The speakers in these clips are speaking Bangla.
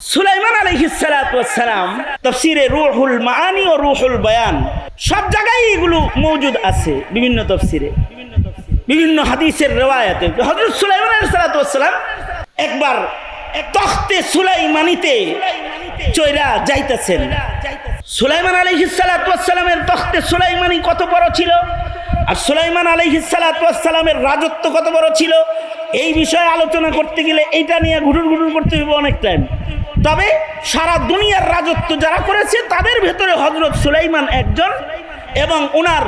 সুলাইমান আলহিসালাম তফসিরে রুহুল মানি ও রুহুল বয়ান সব জায়গায় এগুলো মৌজুদ আছে, বিভিন্ন তফসিরে। বিভিন্ন হাদিসের রেওয়ায়াতে। হজরত সুলাইমান আলহিসালাম একবার তখতে সুলাইমানিতে চৈরা যাইতেছেন। সুলাইমান আলহিসালামের তখতে সুলাইমানি কত বড় ছিল? আর সুলাইমান আলহিসালামের রাজত্ব কত বড় ছিল? এই বিষয়ে আলোচনা করতে গেলে এইটা নিয়ে ঘুরুন ঘুরুন করতে হবে অনেক টাইম তবে সারা দুনিয়ার রাজত্ব যারা করেছে, তাদের ভেতরে হজরত সুলাইমান একজন এবং ওনার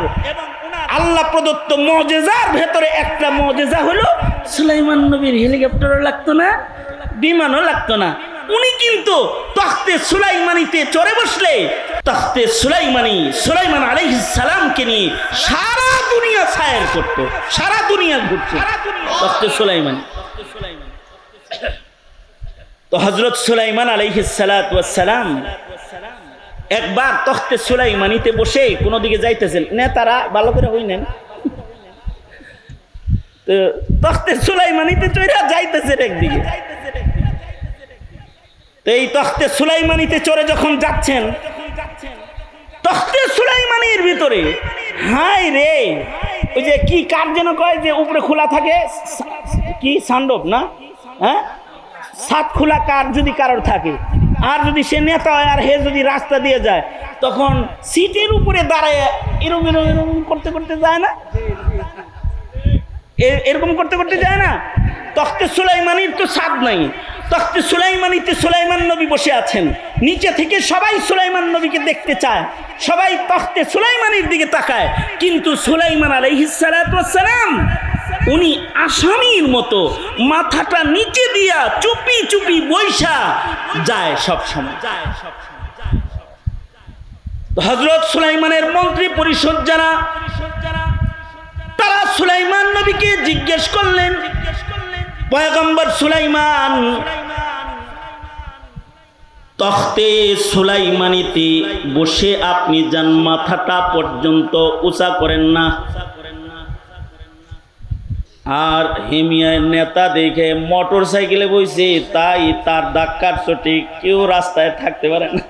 আল্লাহ প্রদত্ত মজেজার ভেতরে একটা মজেজা হলো, সুলাইমান নবীর হেলিকপ্টারও লাগতো না, বিমানও লাগতো না। উনি কিন্তু তখতে সুলাইমানিতে চড়ে বসলে, তখতে সুলাইমানি সুলাইমান আলাইহিস সালামকে নিয়ে সারা দুনিয়া ফায়ার করত, সারা দুনিয়া ঘুরছে তখতে সুলাইমানি। তো হজরত সুলাইমান আলাইহিস সালাম একবার তখতে সুলাইমানিতে বসে কোনো দিকে যাইতেছেন, নেতারা, ভালো করে হইনেন তো তখতে সুলাইমানিতে চড়া যাইতেছেন একদিকে। এই তখতে সুলাইমানিতে চড়ে যখন যাচ্ছেন, তখতে সুলাইমানির ভিতরে হাই রে, ওই যে কি কার যেন কয় যে উপরে খোলা থাকে? কি সান্ডব না? হ্যাঁ? সাত খোলা কার যদি কারোর থাকে, আর যদি সে নেতা হয়, আর হে যদি রাস্তা দিয়ে যায়, তখন সিটের উপরে দাঁড়ায় এরকম এরকম এরকম করতে করতে যায় না? এরকম করতে করতে যায় না? তখতে সুলাইমানির তো স্বাদ নাই। তখতে সুলাইমানিতে সুলাইমান নবী বসে আছেন। নিচে থেকে সবাই সুলাইমান নবীকে দেখতে চায়। সবাই তখতে সুলাইমানির দিকে তাকায়। কিন্তু সুলাইমান আলাইহিসালাম উনি আসামির মতো মাথাটা নিচে দিয়া চুপি চুপি বৈশা যায় সব সময়, যায় সব হজরত সুলাইমানের মন্ত্রী পরিষদ যারা, তারা সুলাইমান নবীকে জিজ্ঞেস করলেন পয়গম্বর সুলাইমান, তখতে সুলাইমানিতে বসে আপনি যান, মাথাটা পর্যন্ত উঁচা করেন না। আর হেমিয়ার নেতা দেখে মোটর সাইকেলে বইছে, তাই তার ধাক্কার চোটে কেউ রাস্তায় থাকতে পারে না।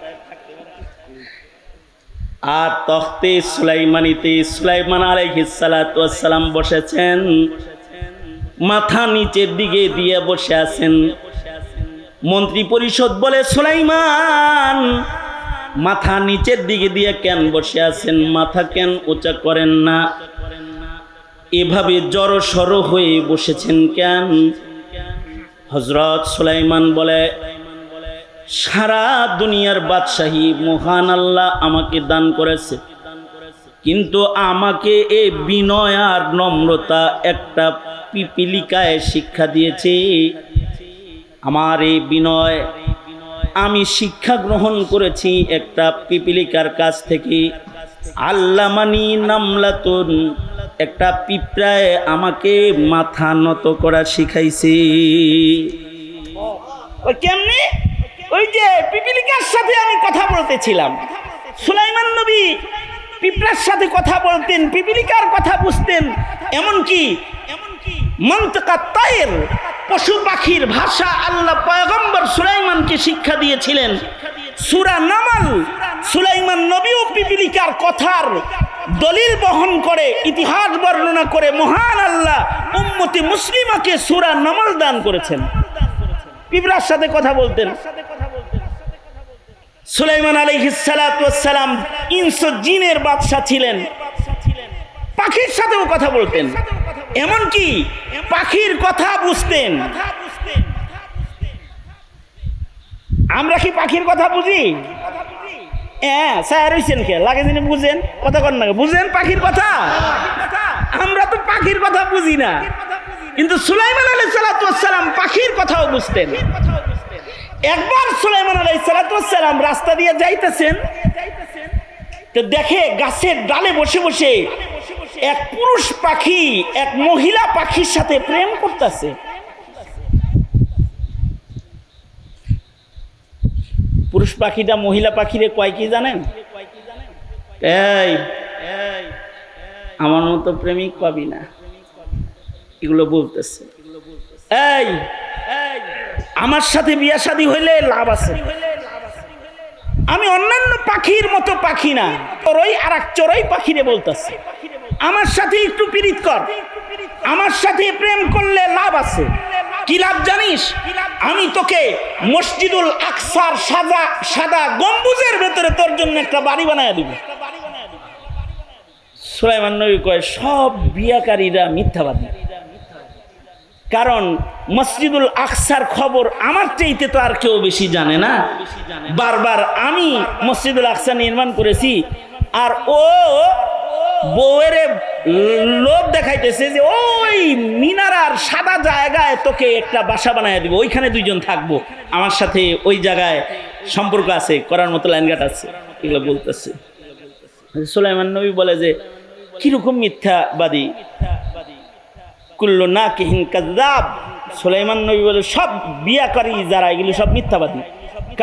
আর তখতে সুলাইমানিতে সুলাইমান আলাইহিসালাম বসেছেন। মাথা নিচের দিকে দিয়ে বসে আছেন। মন্ত্রী পরিষদ বলে, সুলাইমান, মাথা নিচের দিকে দিয়ে কেন বসে আছেন? মাথা কেন উঁচা করেন না? এভাবে জড় সড় হয়ে বসেছেন কেন? হজরত সুলাইমান বলে, সারা দুনিয়ার বাদশাহী মহান আল্লাহ আমাকে দান করেছে। কিন্তু আমাকে এই বিনয় আর নম্রতা একটা পিপিলিকায় শিক্ষা দিয়েছে। আমার এই বিনয়, আমি শিক্ষা গ্রহণ করেছি একটা পিপিলিকার কাছ থেকে। আল্লামানি নামলাতুন একটা পিঁপড়ায় আমাকে মাথা নত করা শিখাইছে। ওই কেমনি? ওই যে পিপিলিকার সাথে আমি কথা বলতেছিলাম। সুলাইমান নবী পিঁপড়ার সাথে কথা বলতেন, পিপিলিকার কথা বুঝতেন। এমনকি মন্তকা পশু পাখির ভাষা আল্লাহ পয়গম্বর সুলাইমানকে শিক্ষা দিয়েছিলেন। সুরা নামাল সুলাইমান নবী ও পিপিলিকার কথার দলিল বহন করে, ইতিহাস বর্ণনা করে মহান আল্লাহ উম্মতি মুসলিমাকে সুরা নামাল দান করেছেন। পিঁপড়ার সাথে কথা বলতেন। সুলাইমান আলাইহিসালাম ইনস জিনের বাদশাহ ছিলেন। পাখির সাথেও কথা বলতেন। এমনকি পাখির কথা বুঝতেন। আমরা কি পাখির কথা বুঝি? হ্যাঁ কে লাগে বুঝেন, কথা বুঝেন পাখির কথা? আমরা তো পাখির কথা বুঝি না। কিন্তু সুলাইমান আলাই সালাম পাখির কথাও বুঝতেন। একবার সুলাইমান আলাই সালাম রাস্তা দিয়ে যাইতেছেন, তো দেখে গাছের ডালে বসে বসে এক পুরুষ পাখি, এক মহিলা পাখির সাথে প্রেম করতেছে। পুরুষ পাখিটা মহিলা পাখিরে কয় কি জানেন? আমার মতো প্রেমিক পাবি না। এগুলো বলতেছে। আমার সাথে বিয়া শাদী হইলে লাভ আছে। আমি অন্যান্য পাখির মতো পাখি না চড়ই আর এক চড়ই পাখিরে বলতেছে। আমার সাথে একটু পীড়িত কর, আমার সাথে প্রেম করলে লাভ আছে। কি লাভ জানিস? আমি তোকে মসজিদুল আকসার সাদা সাদা গম্বুজের ভেতরে তোর জন্য একটা বাড়ি বানায় দিব। সুলাইমান নবী কয়, সব বিয়াকারীরা মিথ্যাবাদী। কারণ মসজিদুল আকসার খবর আমার চাইতে তো আর কেউ বেশি জানে না। বারবার আমি মসজিদুল আকসা নির্মাণ করেছি আর ও বউয়ের লোভ দেখাইতেছে যে ওই মিনারার সাদা জায়গায় তোকে একটা বাসা বানায় দিব, ওইখানে দুইজন থাকব। আমার সাথে ওই জায়গায় সম্পর্ক আছে, করার মতো লাইনঘাট আছে, এগুলো বলতেছে। সুলাইমান নবী বলে যে, কীরকম মিথ্যাবাদী? কুল্ল না কেহিন কাজাব সুলাইমান নবী বলে, সব বিয়াকারী যারা, এগুলো সব মিথ্যাবাদী।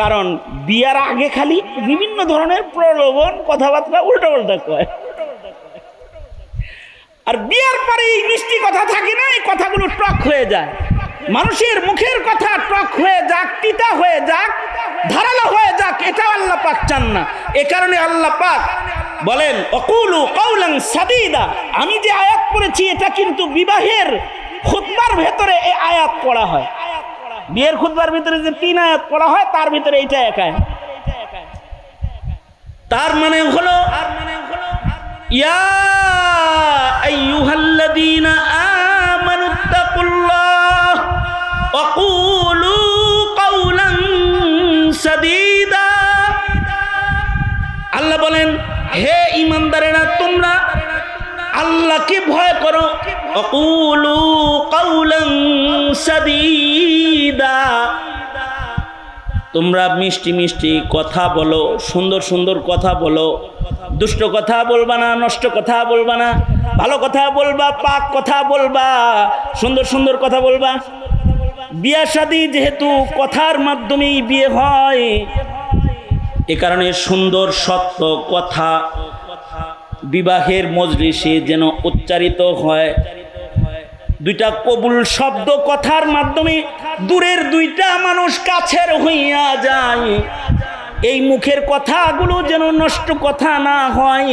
কারণ বিয়ার আগে খালি বিভিন্ন ধরনের প্রলোভন, কথাবার্তা উল্টা উল্টা কয়। আর বিয়ার পরে এই মিষ্টি কথা থাকে না, এই কথাগুলো টক হয়ে যায়। মানুষের মুখের কথা টক হয়ে যাক, তিতা হয়ে যাক, ধারালো হয়ে যাক এটা আল্লাহ পাক চান না। এ কারণে আল্লাহ পাক বলেন, অকুলু কৌলাং সাদিদা। আমি যে আয়াত পড়েছি, এটা কিন্তু বিবাহের খুতবার ভেতরে এই আয়াত পড়া হয়। বিয়ের খুতবার ভিতরে যে তিন আয়াত পড়া হয়, তার ভিতরে এইটা একাই তার মানে হলো, ইয়া আইয়ুহাল্লাযীনা আমানুত্তাকুল্লাহ আল্লাহ বলেন, হে ইমানদারেরা, তোমরা আল্লাহকে ভয় করো। অকুলু কৌলং সাদীদা। তোমরা মিষ্টি মিষ্টি কথা বলো, সুন্দর সুন্দর কথা বলো। দুষ্ট কথা বলবা না, নষ্ট কথা বলবা না। ভালো কথা বলবা, পাক কথা বলবা। সুন্দর সুন্দর কথা বলবা। বিয়া শাদী যেহেতু কথার মাধ্যমেই বিয়ে হয়, এ কারণে সুন্দর, সত্য কথা বিবাহের মজলিসে যেন উচ্চারিত হয়। দুইটা কবুল শব্দ কথার মাধ্যমে দূরের দুইটা মানুষ কাছের হইয়া যায়। এই মুখের কথাগুলো যেন নষ্ট কথা না হয়,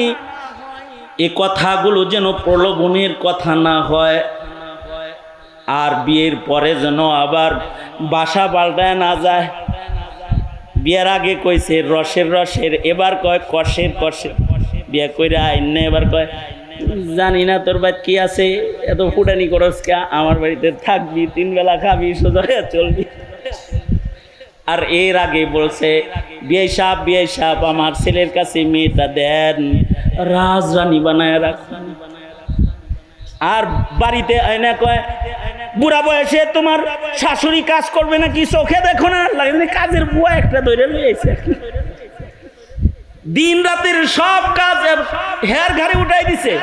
এ কথাগুলো যেন প্রলোভনের কথা না হয়। আর বিয়ের পরে যেন আবার বাসা পাল্টায় না যায়। বিয়ের আগে কইছে, রসের রসের, এবার কয়, কষের কষের। বিয়ে কইরা আইন এবার কয়, জানি না তোর বাদ কি আছে, এত ফুটানি করস কে, আমার বাড়িতে থাকবি, তিন বেলা খাবি, সোজা চলবি। আর এর আগে বলছে, বিয়ে সাপ বিয়ে সাপ, আমার ছেলের কাছে মেয়েটা দেন, রাজরানী বানায় রাখ আর বাড়িতে আয়না কয় বুড়া বয়সে তোমার শাশুড়ি কাজ করবে নাকি? চোখে দেখো না। লাগে কাজের বুয়া একটা ধরে রয়েছে দিন রাতের সব কাজ হেয়ার ঘাড়ে উঠাই দিছে।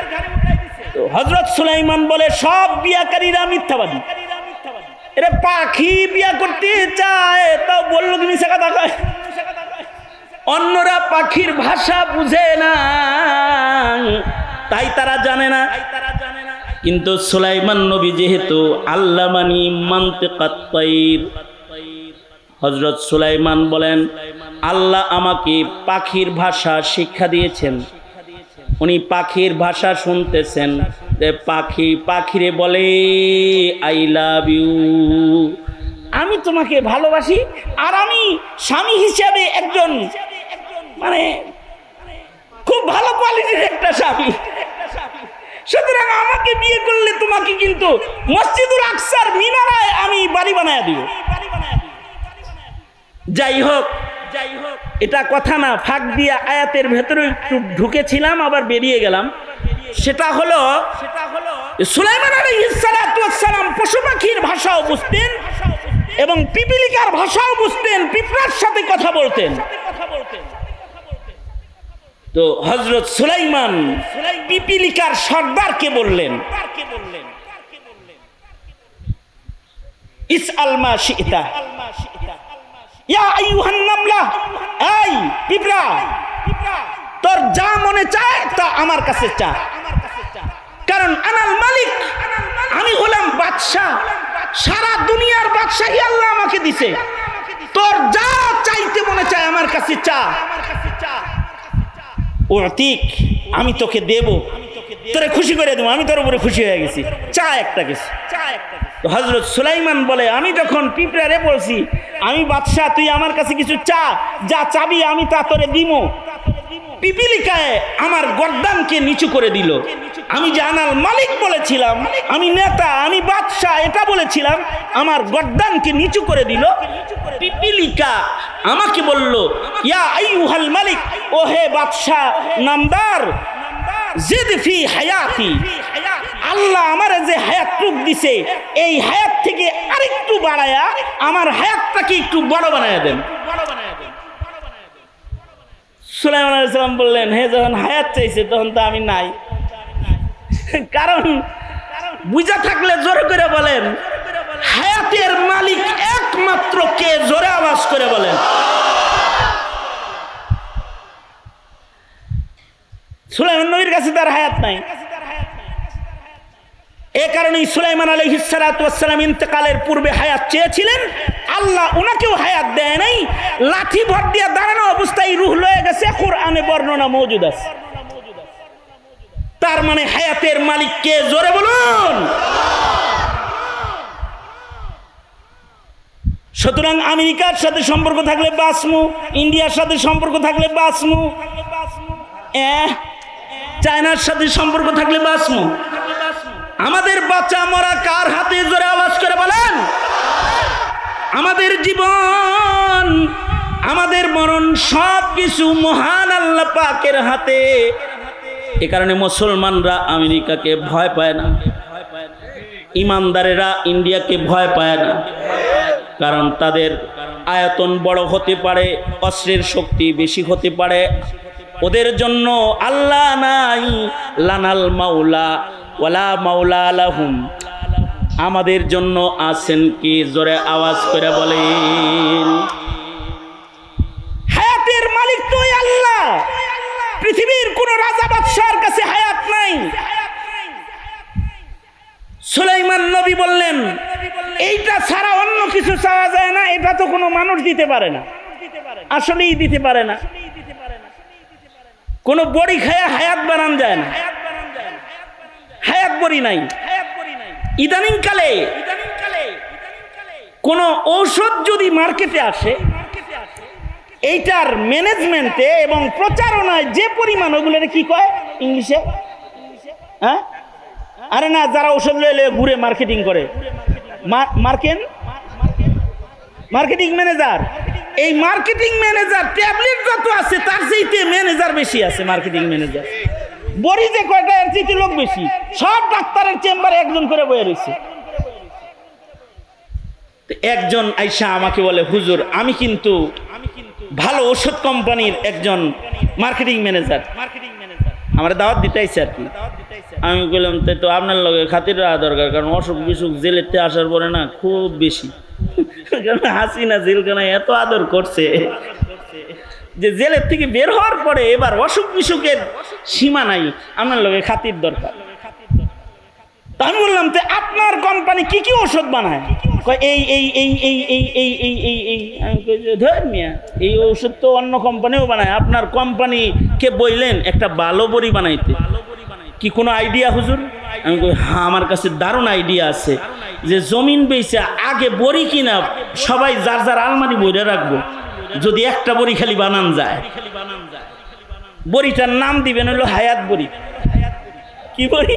হজরত সুলাইমান বলে, সব বিয়াকারীরা মিথ্যাবাদী। এরা পাখি বিয়া করতে চায়, তাও বলল কি মিশা কথা কয়? অন্যরা পাখির ভাষা বুঝে না, তাই তারা জানে না। কিন্তু সুলাইমান নবী যেহেতু আল্লাহ মানি মানতে হজরত সুলাইমান বলেন, আল্লাহ আমাকে পাখির ভাষা শিক্ষা দিয়েছেন। উনি পাখির ভাষা শুনতেছেন যে পাখি পাখিরে বলে, আই লাভ ইউ। আমি তোমাকে ভালোবাসি আর আমি স্বামী হিসাবে একজন মানে খুব ভালো কোয়ালিটির একটা স্বামী। সুতরাং আমাকে বিয়ে করলে তোমাকে কিন্তু মসজিদুল আকসার মিনারায় আমি বাড়ি বানায় দিব। যাই হোক যাই হোক, এটা কথা না, ফাঁক দিয়া আয়াতের ভেতরে একটু ঢুকেছিলাম, আবার বেরিয়ে গেলাম। সেটা হলো সেটা হলো সুলাইমান আলাইহিসসালাম পশু পাখির ভাষাও বুঝতেন এবং পিপিলিকার ভাষাও বুঝতেন, পিঁপড়ার সাথে কথা বলতেন কথা বলতেন। তো হজরত সুলাইমান পিপিলিকার সর্দারকে বললেন ইস আলমা শিতা। তোর যা মনে চায় তা আমার কাছে চা। কারণ আনাল মালিক, আমি হলাম বাদশাহ। সারা দুনিয়ার বাদশাহী আল্লাহ আমাকে দিছে। তোর যা চাইতে মনে চায় আমার কাছে চা। ও অতীক, আমি তোকে দেব। তোরে খুশি করে দেবো, আমি তোর উপরে খুশি হয়ে গেছি। চা একটা গেছি। তো হজরত সুলাইমান বলে, আমি যখন পিঁপড়ারে বলছি আমি বাদশাহ, তুই আমার কাছে কিছু চা, যা চাবি, আমি তা তোরে দিমো পিপিলিকায় আমার গর্দানকে নিচু করে দিল। আমি জানাল মালিক বলেছিলাম, আমি নেতা, আমি বাদশাহ, এটা বলেছিলাম, আমার গর্দানকে নিচু করে দিল। পিপিলিকা আমাকে বলল, ইয়া আইয়ুহাল মালিক, ও হে বাদশাহ নামদার, জিদ ফি হায়াতি, আল্লাহ আমারে যে হায়াত টুক দিছে, এই হায়াত থেকে আরেকটু বাড়ায়া আমার হায়াতটাকে একটু বড় বানায় দেন। সুলাইমান আলাইসালাম বললেন, হে, যখন হায়াত চাইছে, তখন তো আমি নাই। কারণ বুঝা থাকলে জোরে করে বলেন, হায়াতের মালিক একমাত্র কে জোরে আওয়াজ করে বলেন। সুলাইমান নবীর কাছে তার হায়াত নাই। এ কারণে সুলাইমান আলহিসালাম ইন্তেকালের পূর্বে হায়াত চেয়েছিলেন। আল্লাহ ওনাকেও হায়াত দেয় নাই। লাঠি ভর দিয়ে দাঁড়ানো অবস্থায় রুহ লয়ে গেছে, কোরআনে বর্ণনা মজুদ আছে। তার মানে হায়াতের মালিক কে? জোরে বলুন। সুতরাং আমেরিকার সাথে সম্পর্ক থাকলে বাসমু ইন্ডিয়ার সাথে সম্পর্ক থাকলে বাসমু চায়নার সাথে সম্পর্ক থাকলে বাসমু আমাদের বাচ্চা মরা কার হাতে জোরে আওয়াজ করে বলেন? আমাদের জীবন, আমাদের মরণ সব কিছু মহান আল্লাহ পাকের হাতে। এ কারণে মুসলমানরা আমেরিকাকে ভয় পায় না। ইমানদারেরা ইন্ডিয়াকে ভয় পায় না। কারণ তাদের আয়তন বড় হতে পারে, অস্ত্রের শক্তি বেশি হতে পারে। ওদের জন্য আল্লাহ নাই, লানাল মাওলা, ওয়ালা মাওলা আলাহুম আমাদের জন্য আছেন কি? জোরে আওয়াজ করে বলেন। হায়াতের মালিক তো আল্লাহ। পৃথিবীর কোন রাজা বাদশার কাছে হায়াত নাই। সুলাইমান নবী বললেন, এইটা ছাড়া অন্য কিছু চাওয়া যায় না, এটা তো কোনো মানুষ দিতে পারে না। আসলেই দিতে পারে না। কোনো বড়ি খায়া হায়াত বানান যায় না। হায়াত বড়ি নাই। ইদানিং কালে কোন ঔষধ যদি মার্কেটে আসে, এইটার ম্যানেজমেন্টে এবং প্রচারণায় যে পরিমাণ, ওগুলোর কি কয়? ইংলিশে? হ্যাঁ? আরে না যারা ঔষধ লয়ে ঘুরে মার্কেটিং করে। মার্কেন? মার্কেটিং ম্যানেজার এই মার্কেটিং ম্যানেজার ট্যাবলেট যত আছে তার চাইতে ম্যানেজার বেশি আছে মার্কেটিং ম্যানেজার বড়ি যে কয়টা এর চাইতে লোক বেশি। সব ডাক্তারের চেম্বারে একজন করে বয়ে রয়েছে। একজন আইসা আমাকে বলে হুজুর আমি কিন্তু ভালো ওষুধ কোম্পানির একজন মার্কেটিং ম্যানেজার মার্কেটিং ম্যানেজার আমার দাওয়াত দিতে আইসে আর কি। আমি বললাম তাই তো আপনার লগে খাতির রাখা দরকার, কারণ অসুখ বিসুখ জেলেতে আসার পরে না খুব বেশি। কারণ হাসিনা জেলখানায় এত আদর করছে? যে জেলের থেকে বের হওয়ার পরে এবার অসুখ বিসুখের সীমা নাই, আপনার লগে খাতির দরকার। আমি বললাম যে আপনার কোম্পানি কি কি ওষুধ বানায়? এই এই এই এই এই এই এই এই এই। আমি এই ওষুধ তো অন্য কোম্পানিও বানায়, আপনার কোম্পানিকে বললেন একটা ভালো বড়ি বানাইতে। কি কোনো আইডিয়া হুজুর? আমি হ্যাঁ আমার কাছে দারুণ আইডিয়া আছে। যে জমিন বেচে আগে বড়ি কিনা, সবাই যার যার আলমারি বইরে রাখব। যদি একটা বড়ি খালি বানান যায়। বড়িটার নাম দিবেন হলো হায়াত বড়ি। কি বড়ি?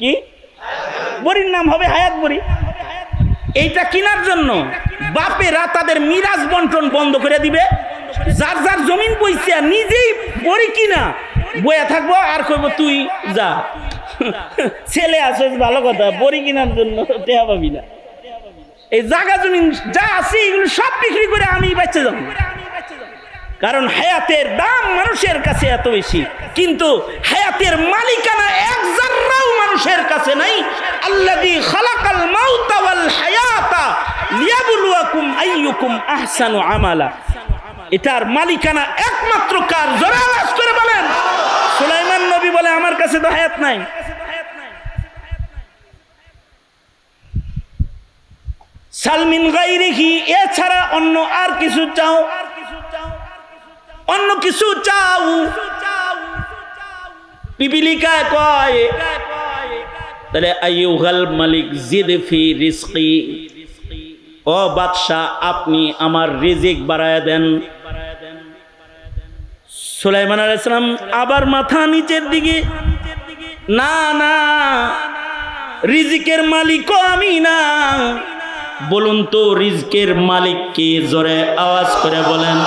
কি? বড়ির নাম হবে হায়াত বড়ি। এইটা কেনার জন্য বাপেরা তাদের মিরাজ বন্টন বন্ধ করে দিবে। যার যার জমিন পয়সা নিজেই বড়ি কিনা বয়া থাকব আর কইব তুই যা। ছেলে আসিস ভালো কথা, বড়ি কেনার জন্য টেহা পাবি না। এই জায়গা জমিন যা আছে, এগুলো সব বিক্রি করে আমি বাচ্চা যাব। কারণ হায়াতের দাম মানুষের কাছে এত বেশি। কিন্তু হায়াতের মালিকানা এক জাররাও মানুষের কাছে নাই। আল্লাযী খালাকাল মাউতা ওয়াল হায়াতা লিয়াবলুয়াকুম আইয়ুকুম আহসানু আমালা। এটার মালিকানা একমাত্র কার? জোরে আওয়াজ করে বলেন। বলে আমার কাছে তো হায়াত নাই। সালমিন গাইরিহি এছাড়া অন্য আর কিছু চাও? অন্য কিছু চাও? পিপিলিকায় কয়, তাহলে ও বাদশাহ, আপনি আমার রিজিক বাড়ায় দেন। সুলাইমান আলাইসালাম আবার মাথা নিচের দিকে, না না, রিজিকের মালিকও আমি না। বলুন তো রিজকের মালিক কে জোরে আওয়াজ করে বলেন,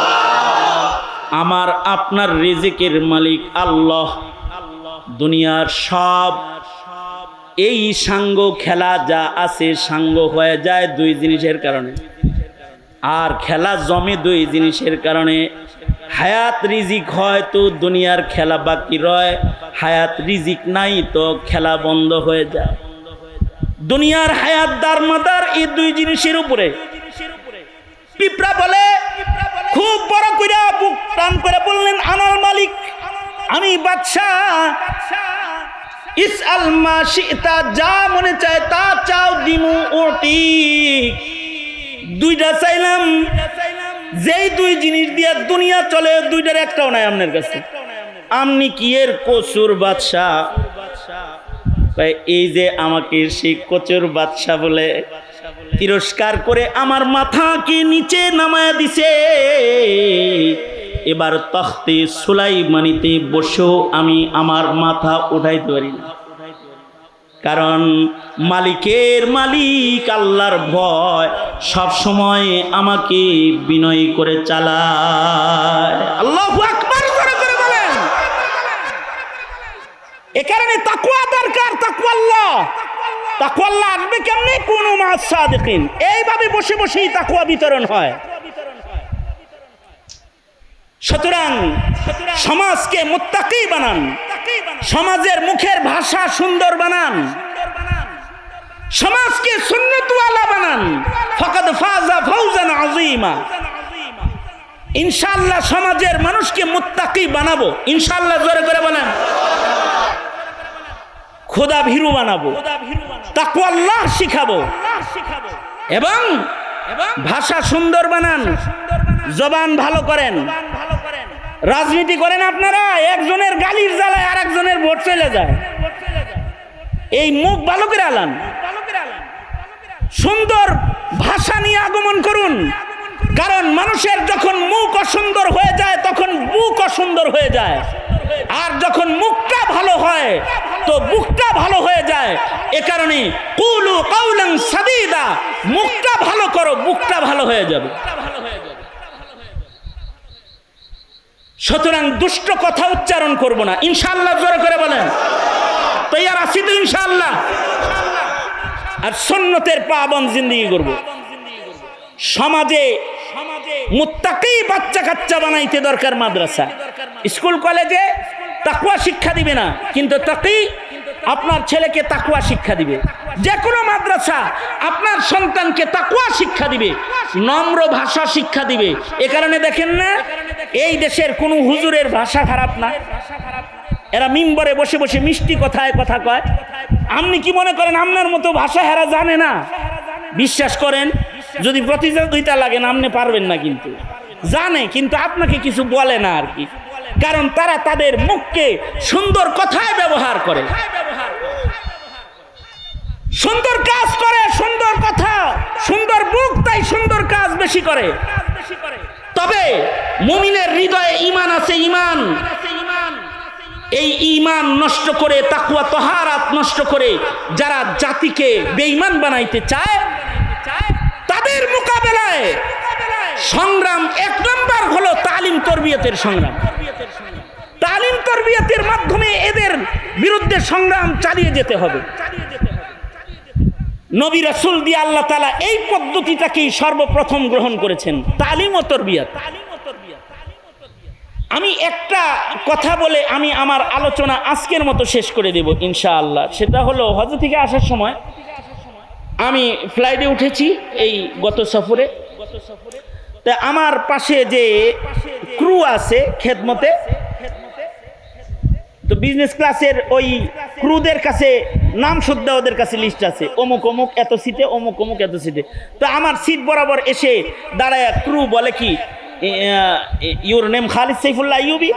আমার, আপনার রিজিকের মালিক আল্লাহ। দুনিয়ার সব, এই সাঙ্গ খেলা যা আছে সাঙ্গ হয়ে যায় দুই জিনিসের কারণে। আর খেলা জমে দুই জিনিসের কারণে হায়াত রিজিক হয় তো দুনিয়ার খেলা বাকি রয়, হায়াত রিজিক নাই তো খেলা বন্ধ হয়ে যায়। দুনিয়ার হায়াত দার মাদার এই দুই জিনিসের উপরে। পিঁপড়া বলে, খুব বড় করে বুক টান করে বললেন আনার মালিক, আমি বাদশাহ। ইস আলমা শিতা, যা মনে চায় তা চাও, দিমু ওটি। দুইটা চাইলাম যেই দুই জিনিস দিয়ে দুনিয়া চলে, দুইটার একটাও নাই আপনার কাছে। আপনি কি এর কচুর বাদশাহ? এই যে আমাকে সেই কচুর বাদশাহ বলে, তিরস্কার করে আমার মাথাকে নিচে নামায় দিছে। এবার তখতে সুলাইমানিতে বসেও আমি আমার মাথা উঠাইতে পারি না। কারণ মালিকের মালিক আল্লাহর ভয় সব সময় আমাকে বিনয় করে চালায়। আল্লাহ বলেন। এ কারণে তাকুয়া দরকার তাকুয়া আল্লাহ। তাকুয়া আল্লাহ আসবে কেমনে? কোন মাস সাদিকিন। এইভাবে বসে বসেই তাকুয়া বিতরণ হয়। সুতরাং সমাজকে মুত্তাকি বানান। সমাজের মুখের ভাষা সুন্দর বানান। সমাজকে সুন্নতওয়ালা বানান। ফকাদ ফাজা ফাউজান আযীমা। ইনশাআল্লাহ সমাজের মানুষকে মুত্তাকি বানাবো। ইনশাআল্লাহ জোরে করে বলেন। খোদা ভীরু বানাবো। তাকওয়া আল্লাহ শিখাবো। এবং ভাষা সুন্দর বানান। জবান ভালো করেন। রাজনীতি করেন আপনারা, একজনের গালির জ্বালায় আর একজনের ভোট চলে যায়। এই মুখ ভালো করে আলান। সুন্দর ভাষা নিয়ে আগমন করুন। কারণ মানুষের যখন মুখ অসুন্দর হয়ে যায়, তখন বুক অসুন্দর হয়ে যায়। আর যখন মুখটা ভালো হয়, তো বুকটা ভালো হয়ে যায়। এ কারণে কুলু কাউলাং সাদিদা, মুখটা ভালো করো, বুকটা ভালো হয়ে যাবে। সুতরাং দুষ্ট কথা উচ্চারণ করব না। ইনশাল্লাহ জোরে করে বলেন। তৈয়ার আছি তো ইনশাল্লাহ আর সন্ন্যতের পাবন জিন্দিগি করব। সমাজে মুত্তাকি বাচ্চা কাচ্চা বানাইতে দরকার মাদ্রাসা। স্কুল, কলেজে তাকুয়া শিক্ষা দিবে না, কিন্তু তাকি আপনার ছেলেকে তাকুয়া শিক্ষা দিবে। যে কোনো মাদ্রাসা আপনার সন্তানকে তাকুয়া শিক্ষা দিবে, নম্র ভাষা শিক্ষা দিবে। এ কারণে দেখেন না, এই দেশের কোনো হুজুরের ভাষা খারাপ না। এরা মিম্বরে বসে বসে মিষ্টি কথায় কথা কয়। আপনি কি মনে করেন আপনার মতো ভাষা হেরা জানে না? বিশ্বাস করেন, যদি প্রতিযোগিতা লাগে না, আপনি পারবেন না কিন্তু। জানে, কিন্তু আপনাকে কিছু বলে না আর কি। কারণ তারা তাদের মুখকে সুন্দর কথায় ব্যবহার করে। সুন্দর কাজ করে, সুন্দর কথা, সুন্দর মুখ, তাই সুন্দর কাজ বেশি করে। তবে মুমিনের হৃদয়ে ইমান আছে ইমান এই ইমান নষ্ট করে তাকুয়া তহারাত নষ্ট করে যারা জাতিকে বেঈমান বানাইতে চায়, তাদের মোকাবেলায় সংগ্রাম এক নম্বর হলো তালিম তরবিয়তের সংগ্রাম। তালিম তরবিয়তের মাধ্যমে এদের বিরুদ্ধে সংগ্রাম চালিয়ে যেতে হবে। নবী রাসুল দিয়ে আল্লাহ তালা এই পদ্ধতিটাকেই সর্বপ্রথম গ্রহণ করেছেন। তালিম ও তরবিয়ত। আমি একটা কথা বলে আমি আমার আলোচনা আজকের মতো শেষ করে দেব ইনশাআল্লাহ। সেটা হলো হজ থেকে আসার সময় আমি ফ্লাইটে উঠেছি এই গত সফরে। তা আমার পাশে যে ক্রু আছে খেদমতে তো বিজনেস ক্লাসের ওই ক্রুদের কাছে নাম শুদ্ধা ওদের কাছে লিস্ট আছে। অমুক অমুক, এত সিটে অমুক অমুক, এত সিটে তো আমার সিট বরাবর এসে দাঁড়ায় ক্রু বলে কি ইউর নেম খালিদ সাইফুল্লাহ ইউবি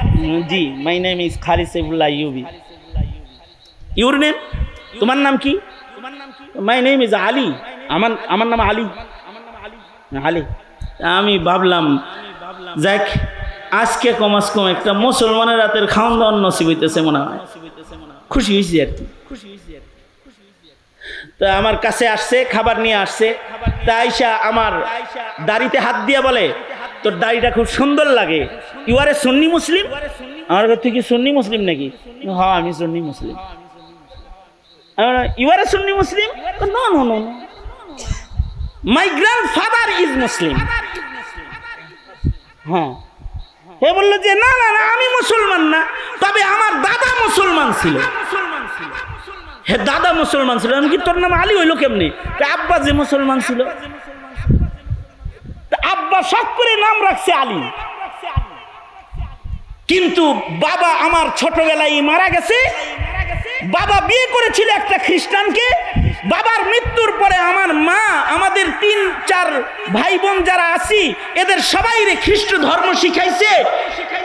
জি my name is Khalid Saifullah UV your name তোমার নাম কি? My name is Ali. আমার আমার নাম আলী। আলী। আমি ভাবলাম, যাক আজকে কমাস কম একটা মুসলমানের রাতের খাওয়ান দাওয়ান নসিব হইতেছে মনে হয়। খুশি হয়েছি আর কি। তা আমার কাছে আসছে, খাবার নিয়ে আসছে। তা আইসা আমার দাড়িতে হাত দিয়া বলে, তোর দাড়িটা খুব সুন্দর লাগে। ইউ আর এ সুন্নি মুসলিম আমার তুই কি সুন্নি মুসলিম নাকি? হ্যাঁ আমি সুন্নি মুসলিম you are a Sunni Muslim my grandfather is Muslim হ্যাঁ। হে বলল যে না না না আমি মুসলমান না তবে আমার দাদা মুসলমান ছিল। হে দাদা মুসলমান ছিল আমি কি তোর নাম আলী হইল কেমনি? আব্বা যে মুসলমান ছিল। তা আব্বা শখ করে নাম রাখছে আলী। কিন্তু বাবা আমার ছোটবেলায় মারা গেছে। বাবা বিয়ে করেছিল একটা খ্রিস্টানকে। বাবার মৃত্যুর পরে আমার মা, আমাদের তিন, চার ভাই বোন যারা আছি, এদের সবাই রে খ্রিস্ট ধর্ম শিখাইছে,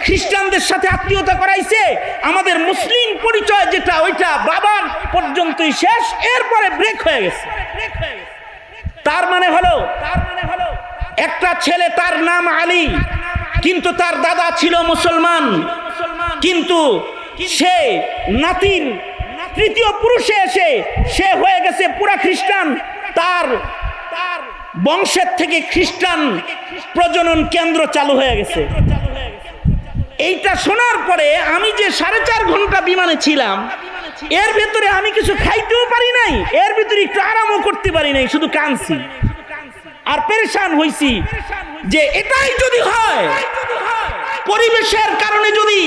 খ্রিস্টানদের সাথে আত্মীয়তা করাইছে। আমাদের মুসলিম পরিচয় যেটা, ওইটা বাবার পর্যন্তই শেষ, এরপরে ব্রেক হয়ে গেছে। তার মানে হলো তার মানে হলো, একটা ছেলে তার নাম আলী, কিন্তু তার দাদা ছিল মুসলমান। কিন্তু সে নাতির তৃতীয় পুরুষে এসে সে হয়ে গেছে পুরা খ্রিস্টান। তার তার বংশের থেকে খ্রিস্টান প্রজনন কেন্দ্র চালু হয়ে গেছে। এইটা শোনার পরে আমি যে সাড়ে চার ঘণ্টা বিমানে ছিলাম, এর ভেতরে আমি কিছু খাইতেও পারি নাই, এর ভিতরে একটু আরামও করতে পারি নাই, শুধু কাঁদছি। আর পেরেশান হইছি যে এটাই যদি হয়, পরিবেশের কারণে যদি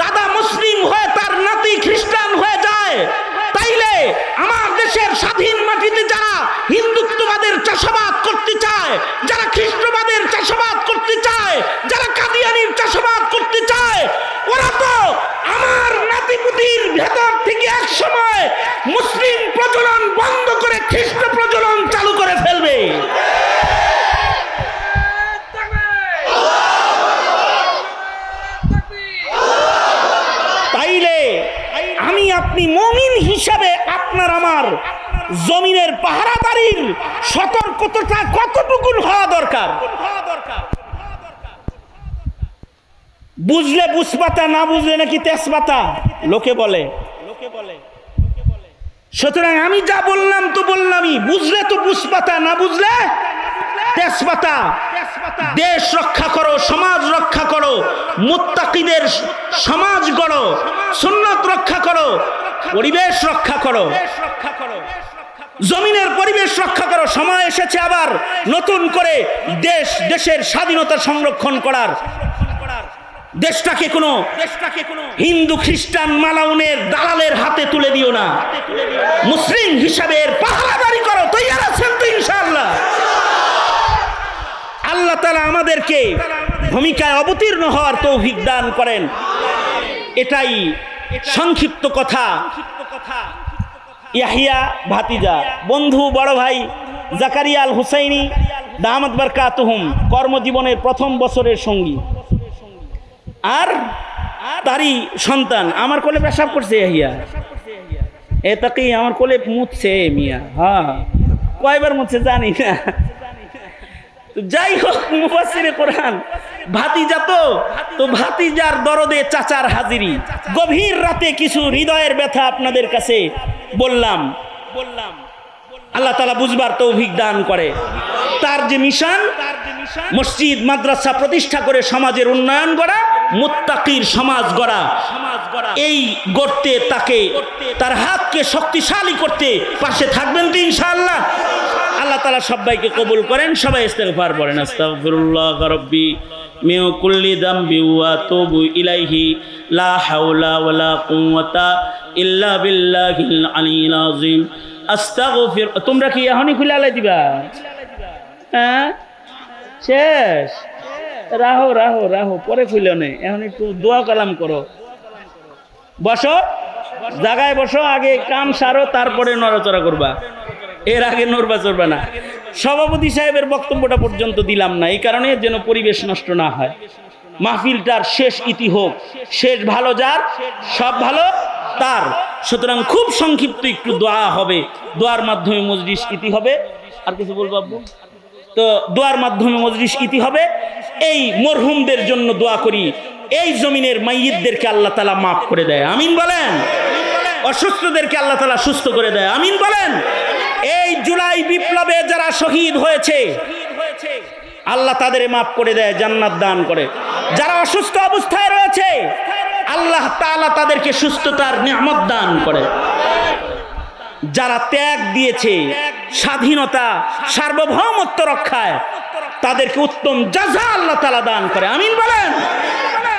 দাদা মুসলিম হয়ে তার নাতি খ্রিস্টান হয়ে যায় তাইলে আমার দেশের স্বাধীন মাটিতে যারা হিন্দুত্ববাদের চাষাবাদ করতে চায়, যারা খ্রিস্টবাদের চাষাবাদ করতে চায়, যারা কাদিয়ানির চাষাবাদ করতে চায়, ওরা তো আমার নাতিপুতির ভেতর থেকে এক সময় মুসলিম প্রজনন বন্ধ করে খ্রিস্ট প্রজনন চালু করে ফেলবে তাইলে আমি আপনি মমিন হিসাবে আপনার আমার জমিনের পাহারাদারির সতর্কতা কতটুকু হওয়া দরকার? বুঝলে বুঝপাতা না বুঝলে নাকি তেজপাতা লোকে বলে। লোকে বলে সুতরাং আমি যা বললাম তো বললামই। বুঝলে তো বুঝপাতা না বুঝলে তেজপাতা দেশ রক্ষা করো, সমাজ রক্ষা করো, মুত্তাকিদের সমাজ গড়ো, সুন্নত রক্ষা করো পরিবেশ রক্ষা করো। জমিনের পরিবেশ রক্ষা করো। সময় এসেছে আবার নতুন করে দেশ দেশের স্বাধীনতা সংরক্ষণ করার। দেশটাকে কোনো দেশটাকে কোনো হিন্দু খ্রিস্টান মালাউনের দালালের হাতে তুলে দিও না। মুসলিম হিসাবে পাহারাদারি করো। তৈয়ার আছেন তো ইনশাআল্লাহ। আল্লাহ তালা আমাদেরকে ভূমিকায় অবতীর্ণ হওয়ার তৌফিক দান করেন। এটাই সংক্ষিপ্ত কথা। ইয়াহিয়া ভাতিজা, বন্ধু, বড় ভাই জাকারিয়া আল হুসাইনি দাহামদ বারকাতুহুম, কর্মজীবনের প্রথম বছরের সঙ্গী। আর তারই সন্তান, আমার কোলে পেশাব করছে ইয়াহিয়া। এ তাকেই আমার কোলে মুছছে মিয়া। হ্যাঁ কয়বার মুছছে জানি না। যাই হোক মুফাসিরে কোরআন। ভাতিজা তো তো ভাতিজার দরদে চাচার হাজিরি। গভীর রাতে কিছু হৃদয়ের ব্যথা আপনাদের কাছে বললাম। বললাম আল্লাহ তালা বুঝবার তৌফিক দান করে। তার যে মিশন, মসজিদ, মাদ্রাসা প্রতিষ্ঠা করে সমাজের উন্নয়ন করা মুত্তাকির সমাজ গড়া, এই গড়তে তাকে, তার হাতকে শক্তিশালী করতে পাশে থাকবেন তো ইনশাআল্লাহ। আল্লাহ তালা সবাইকে কবুল করেন, সবাই ইস্তেগফার পড়েন। আস্তাগফিরুল্লাহ রাব্বি মিউ কুল্লি দামবি ওয়া তুবু ইলাইহি, লা হাওলা ওয়ালা কুওয়াতা ইল্লা বিল্লাহিল আলিয়্যিল আযীম। আস্তাগফির, তোমরা কি এখনই খুলে আলাই দিবা? হ্যাঁ? শেষ? রাহো রাহো রাহো, পরে খুলে নে এখন একটু দোয়া কালাম করো। বসো, জায়গায় বসো, আগে কাম সারো, তারপরে নড়াচড়া করবা। এর আগে নড়বা চড়বা না সভাপতি সাহেবের বক্তব্যটা পর্যন্ত দিলাম না, এই কারণে যেন পরিবেশ নষ্ট না হয়। মাহফিলটার শেষ ইতি হোক, শেষ ভালো যার, সব ভালো তার। সুতরাং খুব সংক্ষিপ্ত একটু দোয়া হবে, দোয়ার মাধ্যমে মজলিস ইতি হবে। আর কিছু বলব আব্বু? তো দোয়ার মাধ্যমে মজলিস ইতি হবে। এই মরহুমদের জন্য দোয়া করি, এই জমিনের মাইয়িদদেরকে আল্লাহ তালা মাফ করে দেয়। আমিন বলেন? অসুস্থদেরকে আল্লাহ তালা সুস্থ করে দেয়। আমিন বলেন? এই জুলাই বিপ্লবে যারা শহীদ হয়েছে, আল্লাহ তাদের মাফ করে দেয়, জান্নাত দান করে। যারা অসুস্থ অবস্থায় রয়েছে, আল্লাহ তাআলা তাদেরকে সুস্থতার নিয়ামত দান করে। যারা ত্যাগ দিয়েছে, স্বাধীনতা, সার্বভৌমত্ব রক্ষায়, তাদেরকে উত্তম জাজা আল্লাহ তালা দান করে। আমিন বলেন।